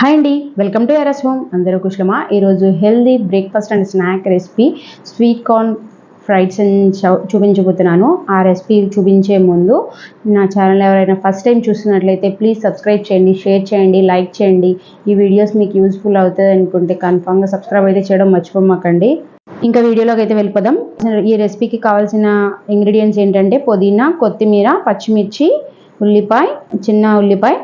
Hi అండి welcome to ఎరస్ home. అందరూ కుశలమా? ఈరోజు healthy breakfast and snack recipe sweet corn fries అని చూపించబోతున్నాను. ఆ రెసిపీ చూపించే ముందు నా ఛానల్ ఎవరైనా ఫస్ట్ టైం చూస్తున్నట్లయితే ప్లీజ్ సబ్స్క్రైబ్ చేయండి షేర్ చేయండి లైక్ చేయండి. ఈ వీడియోస్ మీకు యూస్ఫుల్ అవుతుంది అనుకుంటే కన్ఫామ్గా సబ్స్క్రైబ్ అయితే చేయడం మర్చిపోమాకండి. ఇంకా వీడియోలోకి అయితే వెళ్ళిపోదాం. ఈ రెసిపీకి కావాల్సిన ఇంగ్రీడియంట్స్ ఏంటంటే పుదీనా కొత్తిమీర పచ్చిమిర్చి ఉల్లిపాయ చిన్న ఉల్లిపాయ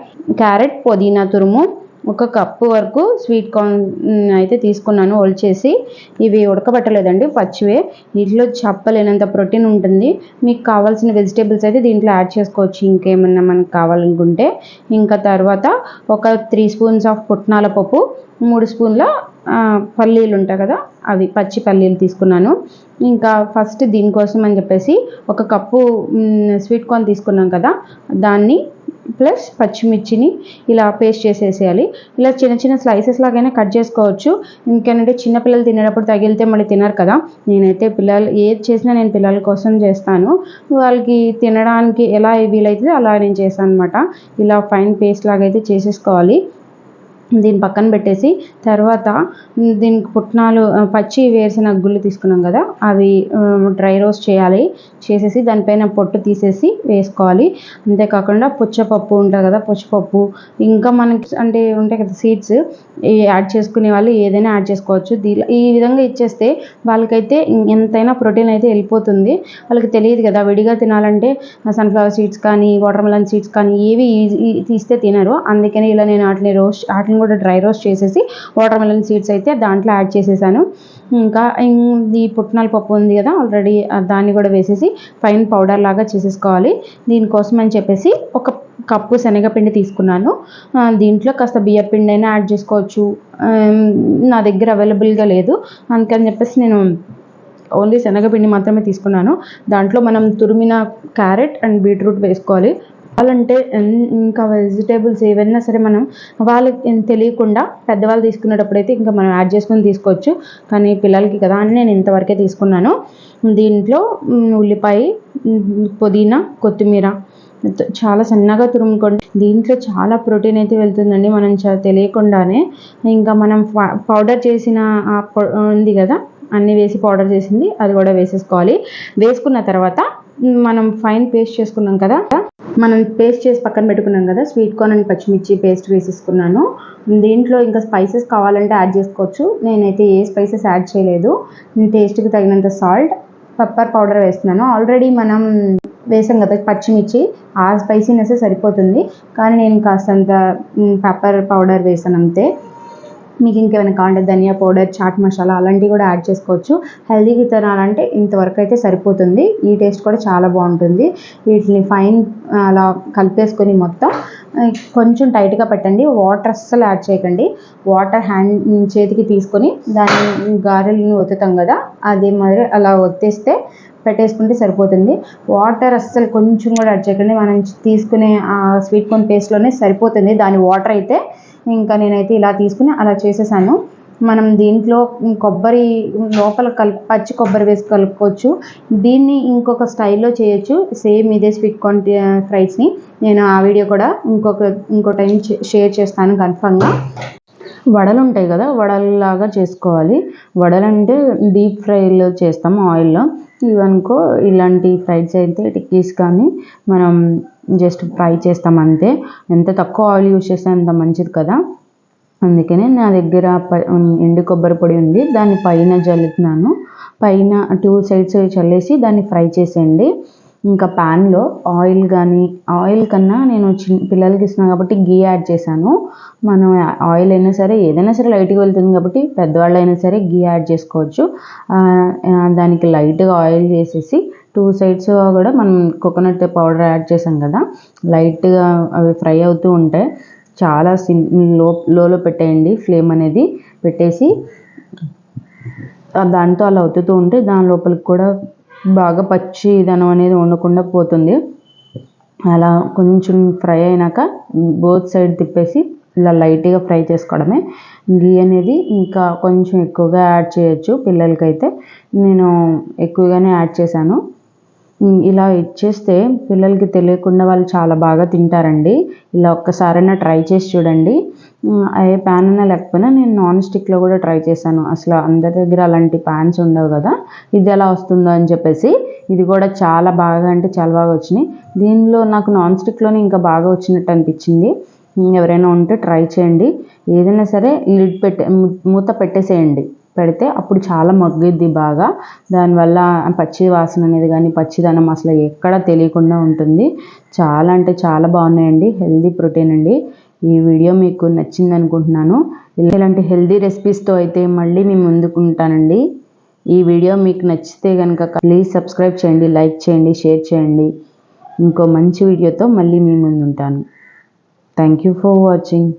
క్యారెట్ పుదీనా తురుము ఒక కప్పు వరకు స్వీట్ కార్న్ అయితే తీసుకున్నాను ఒలిచేసి ఇవి ఉడకబట్టలేదండి పచ్చివే. వీటిలో చెప్పలేనంత ప్రోటీన్ ఉంటుంది. మీకు కావాల్సిన వెజిటేబుల్స్ అయితే దీంట్లో యాడ్ చేసుకోవచ్చు ఇంకేమన్నా మనకు కావాలనుకుంటే. ఇంకా తర్వాత ఒక త్రీ స్పూన్స్ ఆఫ్ పుట్నాల పప్పు మూడు స్పూన్ల పల్లీలు ఉంటాయి కదా అవి పచ్చి పల్లీలు తీసుకున్నాను. ఇంకా ఫస్ట్ దీనికోసం అని చెప్పేసి ఒక కప్పు స్వీట్ కార్న్ తీసుకున్నాం కదా దాన్ని ప్లస్ పచ్చిమిర్చిని ఇలా పేస్ట్ చేసేసేయాలి. ఇలా చిన్న చిన్న స్లైసెస్ లాగైనా కట్ చేసుకోవచ్చు. ఇంకేంటంటే చిన్నపిల్లలు తినేటప్పుడు తగిలితే మళ్ళీ తినరు కదా. నేనైతే పిల్లలు ఏది చేసినా నేను పిల్లల కోసం చేస్తాను. వాళ్ళకి తినడానికి ఎలా వీలైతే అలా నేను చేస్తాను అనమాట ఇలా ఫైన్ పేస్ట్ లాగా అయితే చేసేసుకోవాలి. దీన్ని పక్కన పెట్టేసి తర్వాత దీనికి పుట్నాలు పచ్చి వేసిన గుళ్ళు తీసుకున్నాం కదా అవి డ్రై రోస్ట్ చేయాలి. చేసేసి దానిపైన పొట్టు తీసేసి వేసుకోవాలి. అంతేకాకుండా పుచ్చపప్పు ఉంటుంది కదా పుచ్చపప్పు. ఇంకా మనకి అంటే ఉంటాయి కదా సీడ్స్ యాడ్ చేసుకునే వాళ్ళు ఏదైనా యాడ్ చేసుకోవచ్చు. ఈ విధంగా ఇచ్చేస్తే వాళ్ళకైతే ఎంతైనా ప్రోటీన్ అయితే వెళ్ళిపోతుంది. వాళ్ళకి తెలియదు కదా విడిగా తినాలంటే సన్ఫ్లవర్ సీడ్స్ కానీ వాటర్ మెలన్ సీడ్స్ కానీ ఏవి ఈజీ తీస్తే తినరు. అందుకని ఇలా నేను వాటిని రోస్ట్ వాటిని కూడా డ్రై రోస్ట్ చేసేసి వాటర్ మెలన్ సీడ్స్ అయితే దాంట్లో యాడ్ చేసేసాను. ఇంకా ఇం- ఈ పుట్నాల పప్పు ఉంది కదా ఆల్రెడీ దాన్ని కూడా వేసేసి ఫైన్ పౌడర్ లాగా చేసేసుకోవాలి. దీనికోసం అని చెప్పేసి ఒక కప్పు శనగపిండి తీసుకున్నాను. దీంట్లో కాస్త బియ్యం పిండి అయినా యాడ్ చేసుకోవచ్చు. నా దగ్గర అవైలబుల్గా లేదు. అందుకని చెప్పేసి నేను ఓన్లీ శనగపిండి మాత్రమే తీసుకున్నాను. దాంట్లో మనం తురిమిన క్యారెట్ అండ్ బీట్రూట్ వేసుకోవాలి. వాళ్ళంటే ఇంకా వెజిటేబుల్స్ ఏవైనా సరే మనం వాళ్ళకి తెలియకుండా పెద్దవాళ్ళు తీసుకునేటప్పుడు అయితే ఇంకా మనం యాడ్ చేసుకొని తీసుకోవచ్చు. కానీ పిల్లలకి కదా అని నేను ఇంతవరకే తీసుకున్నాను. దీంట్లో ఉల్లిపాయ పుదీనా కొత్తిమీర చాలా సన్నగా తురుముకోండి దీంట్లో చాలా ప్రోటీన్ అయితే వెళ్తుందండి మనం తెలియకుండానే. ఇంకా మనం ప- పౌడర్ చేసిన ఆ ఉంది కదా అన్నీ వేసి పౌడర్ చేసింది అది కూడా వేసేసుకోవాలి. వేసుకున్న తర్వాత మనం ఫైన్ పేస్ట్ చేసుకున్నాం కదా. మనం పేస్ట్ చేసి పక్కన పెట్టుకున్నాం కదా స్వీట్ కార్న్ అండ్ పచ్చిమిర్చి పేస్ట్ వేసేసుకున్నాను. దీంట్లో ఇంకా స్పైసెస్ కావాలంటే యాడ్ చేసుకోవచ్చు. నేనైతే ఏ స్పైసెస్ యాడ్ చేయలేదు. టేస్ట్కి తగినంత సాల్ట్ పెప్పర్ పౌడర్ వేస్తున్నాను. ఆల్రెడీ మనం వేసాం కదా పచ్చిమిర్చి ఆ స్పైసీనెస్ సరిపోతుంది. కానీ నేను కాస్తంత పెప్పర్ పౌడర్ వేసాను అంతే. మీకు ఇంకేమైనా కావాలంటే ధనియా పౌడర్ చాట్ మసాలా అలాంటివి కూడా యాడ్ చేసుకోవచ్చు. హెల్దీ విత్తనాలంటే ఇంతవరకు అయితే సరిపోతుంది. ఈ టేస్ట్ కూడా చాలా బాగుంటుంది. వీటిని ఫైన్ అలా కలిపేసుకొని మొత్తం కొంచెం టైట్గా పెట్టండి. వాటర్ అస్సలు యాడ్ చేయకండి. వాటర్ హ్యాండ్ చేతికి తీసుకొని దాన్ని గారెలను ఒత్తుతాం కదా అదే మరి అలా ఒత్తేస్తే పెట్టేసుకుంటే సరిపోతుంది. వాటర్ అస్సలు కొంచెం కూడా యాడ్ చేయకండి. మనం తీసుకునే ఆ స్వీట్ కార్న్ పేస్ట్లోనే సరిపోతుంది. దాని వాటర్ అయితే ఇంకా నేనైతే ఇలా తీసుకుని అలా చేసేసాను. మనం దీంట్లో కొబ్బరి లోపల కలుపు పచ్చి కొబ్బరి వేసి కలుపుకోవచ్చు. దీన్ని ఇంకొక స్టైల్లో చేయొచ్చు. సేమ్ ఇదే స్వీట్ కార్న్ ఫ్రైస్ని. నేను ఆ వీడియో కూడా ఇంకొక ఇంకో టైం షేర్ చేస్తాను కన్ఫామ్గా. వడలు ఉంటాయి కదా వడల్లాగా చేసుకోవాలి. వడలంటే డీప్ ఫ్రైలో చేస్తాం ఆయిల్లో. ఇవనుకో ఇలాంటి ఫ్రైడ్స్ అయితే టిక్కీస్ కానీ మనం జస్ట్ ఫ్రై చేస్తాం అంతే. ఎంత తక్కువ ఆయిల్ యూస్ చేస్తే అంత మంచిది కదా. అందుకనే నా దగ్గర ఎండు కొబ్బరి పొడి ఉంది. దాన్ని పైన జల్లుతున్నాను. పైన టూ సైడ్స్ చల్లేసి దాన్ని ఫ్రై చేసేయండి. ఇంకా ప్యాన్లో ఆయిల్ కానీ ఆయిల్ కన్నా నేను చిన్న పిల్లలకి ఇస్తున్నాను కాబట్టి గీ యాడ్ చేశాను. మనం ఆయిల్ అయినా సరే ఏదైనా సరే లైట్గా వెళ్తుంది కాబట్టి పెద్దవాళ్ళు అయినా సరే గీ యాడ్ చేసుకోవచ్చు. దానికి లైట్గా ఆయిల్ చేసేసి టూ సైడ్స్ కూడా మనం కోకోనట్ పౌడర్ యాడ్ చేసాం కదా లైట్గా అవి ఫ్రై అవుతూ ఉంటాయి చాలా సిమ్లో లోలో పెట్టేయండి ఫ్లేమ్ అనేది. పెట్టేసి దాంతో అలా ఒత్తుతూ ఉంటే దాని లోపలికి కూడా బాగా పచ్చిదనం అనేది ఉండకుండా పోతుంది. అలా కొంచెం ఫ్రై అయినాక బోత్ సైడ్ తిప్పేసి ఇలా లైట్గా ఫ్రై చేసుకోవడమే. గీ అనేది ఇంకా కొంచెం ఎక్కువగా యాడ్ చేయొచ్చు పిల్లలకైతే. నేను ఎక్కువగానే యాడ్ చేశాను. ఇలా ఇచ్చేస్తే పిల్లలకి తెలియకుండా వాళ్ళు చాలా బాగా తింటారండి. ఇలా ఒక్కసారైనా ట్రై చేసి చూడండి. ఏ ప్యాన్ అయినా లేకపోయినా నేను నాన్ స్టిక్లో కూడా ట్రై చేశాను. అసలు అందరి దగ్గర అలాంటి ప్యాన్స్ ఉండవు కదా. ఇది ఎలా వస్తుందో అని చెప్పేసి ఇది కూడా చాలా బాగా అంటే చాలా బాగా వచ్చినాయి. దీనిలో నాకు నాన్ స్టిక్లోనే ఇంకా బాగా వచ్చినట్టు అనిపించింది. ఎవరైనా ఉంటే ట్రై చేయండి. ఏదైనా సరే లిడ్ పెట్టే మూత పెట్టేసేయండి. పెడితే అప్పుడు చాలా మగ్గుద్ది బాగా. దానివల్ల పచ్చి వాసన అనేది కానీ పచ్చిదనం అసలు ఎక్కడ తెలియకుండా ఉంటుంది. చాలా అంటే చాలా బాగున్నాయండి. హెల్దీ ప్రోటీన్ అండి. ఈ వీడియో మీకు నచ్చింది అనుకుంటున్నాను ఇలాంటి హెల్దీ రెసిపీస్తో అయితే మళ్ళీ మీ ముందుకు ఉంటానండి. ఈ వీడియో మీకు నచ్చితే కనుక ప్లీజ్ సబ్స్క్రైబ్ చేయండి లైక్ చేయండి షేర్ చేయండి. ఇంకో మంచి వీడియోతో మళ్ళీ మీ ముందు ఉంటాను థ్యాంక్ యూ ఫర్ వాచింగ్.